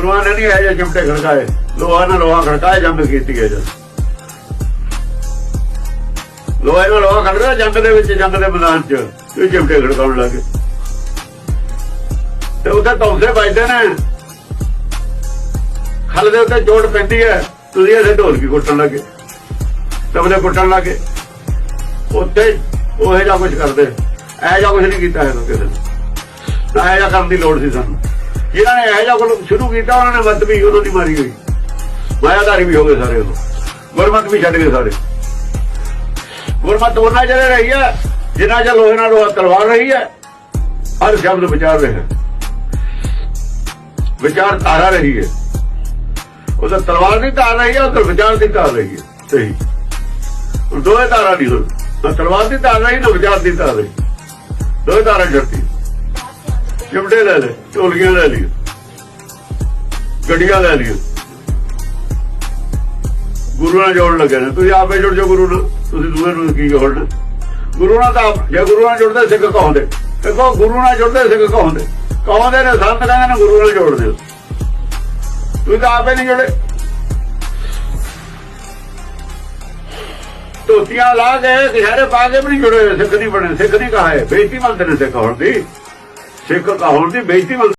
ਗੁਰੂਆਂ ਨੇ ਨਹੀਂ ਇਹ ਜਿਹੇ ਚਿਮਟੇ ਖੜਕਾਏ। ਲੋਹਾ ਨਾਲ ਲੋਹਾ ਖੜਕਾਏ ਜੰਗ ਕੀਤੀ ਹੈ ਜਦ। ਲੋਹਾ ਨਾਲ ਲੋਹਾ ਖੜਕਾ ਜੰਗ ਦੇ ਵਿੱਚ, ਜੰਗ ਦੇ ਮੈਦਾਨ 'ਚ। ਇਹ ਚਿਮਟੇ ਖੜਕਾਉਣ ਲੱਗੇ ਤੇ ਉੱਥੇ ਤੌਸੇ ਵੱਜਦੇ ਨੇ। ਖਲ ਦੇ ਉੱਤੇ ਜੋੜ ਪੈਂਦੀ ਹੈ। ਤੁਸੀਂ ਇਹਦੇ ਢੋਲਕੀ ਕੁੱਟਣ ਲੱਗੇ। ਤਬਲੇ ਕੁੱਟਣ ਲੱਗੇ। ਉੱਥੇ ਉਹ ਇਹ ਜਾਂ ਕੁਝ ਕਰਦੇ। ਇਹ ਜਾਂ ਕੁਝ ਨਹੀਂ ਕੀਤਾ ਹੈ ਕਿਸੇ ਨੇ। ਨਾ ਜਾਂ ਕਰਨ ਦੀ ਲੋੜ ਸੀ ਸਾਨੂੰ। ਜਿਹਨਾਂ ਨੇ ਇਹੋ ਜਿਹਾ ਕੁਝ ਸ਼ੁਰੂ ਕੀਤਾ, ਉਹਨਾਂ ਨੇ ਮਤ ਵੀ ਉਹਨਾਂ ਦੀ ਮਾਰੀ ਗਈ ਮਾਇਆਦਾਰੀ ਵੀ ਹੋ ਗਏ ਸਾਰੇ ਉਹ ਗੁਰਮਤ ਵੀ ਛੱਡ ਗਏ ਸਾਰੇ। ਗੁਰਮਤ ਉਹਨਾਂ ਜਿਹੜੇ ਰਹੀ ਹੈ ਜਿਨ੍ਹਾਂ ਚ ਲੋਹੇ ਨਾਲ ਲੋਹਾ ਤਲਵਾਰ ਰਹੀ ਹੈ, ਹਰ ਸ਼ਬਦ ਵਿਚਾਰ ਰਿਹਾ ਵਿਚਾਰ ਧਾਰਾ ਰਹੀ ਹੈ। ਉਹਦਾ ਤਲਵਾਰ ਨਹੀਂ ਧਾਰ ਰਹੀ ਹੈ ਉਹ ਵਿਚਾਰ ਦੀ ਧਾਰ ਰਹੀ ਹੈ। ਸਹੀ। ਹੁਣ ਦੋਵੇਂ ਧਾਰਾ ਨਹੀਂ ਹੁਣ ਨਾ ਤਲਵਾਰ ਦੀ ਧਾਰ ਰਹੀ, ਨਾ ਵਿਚਾਰ ਦੀ ਧਾਰ ਰਹੀ। ਦੋਵੇਂ ਧਾਰਾ ਛੱਡਤੀ ਚਿਮਟੇ ਲੈ ਲੈ ਢੋਲੀਆਂ ਲੈ ਲਈ ਗੱਡੀਆਂ ਲੈ ਲਈ ਗੁਰੂ ਨਾਲ ਜੋੜਨ ਲੱਗੇ ਨੇ। ਤੁਸੀਂ ਆਪੇ ਜੁੜ ਜਾਓ ਗੁਰੂ ਨਾਲ। ਤੁਸੀਂ ਦੂਏ ਨੂੰ ਕੀ ਜੋੜਨਾ ਗੁਰੂ ਨਾਲ ਤਾਂ ਜੇ ਗੁਰੂ ਨਾਲ ਜੁੜਦੇ ਸਿੱਖ ਕਹਾਉਂਦੇ ਦੇਖੋ ਗੁਰੂ ਨਾਲ ਜੁੜਦੇ ਸਿੱਖ ਕਹਾਉਂਦੇ ਕਹਾਉਂਦੇ ਨੇ? ਸੰਤ ਕਹਿੰਦੇ ਨੇ ਗੁਰੂ ਨਾਲ ਜੋੜਦੇ ਹੋ। ਤੁਸੀਂ ਤਾਂ ਆਪੇ ਨਹੀਂ ਜੁੜੇ। ਧੋਤੀਆਂ ਲਾ ਕੇ ਕਿਹੜੇ ਪਾ ਕੇ ਵੀ ਨਹੀਂ ਜੁੜੇ ਹੋਏ, ਸਿੱਖ ਨਹੀਂ ਬਣੇ ਸਿੱਖ ਨਹੀਂ ਕਹਾਏ। ਬੇਇੱਜ਼ਤੀ ਮੰਨਦੇ ਨੇ ਸਿੱਖ ਹੋਣ ਦੀ। ਸਿੱਖ ਕਹਾਉਣ ਦੀ ਬੇਇੱਜ਼ਤੀ ਮੰਨਦੇ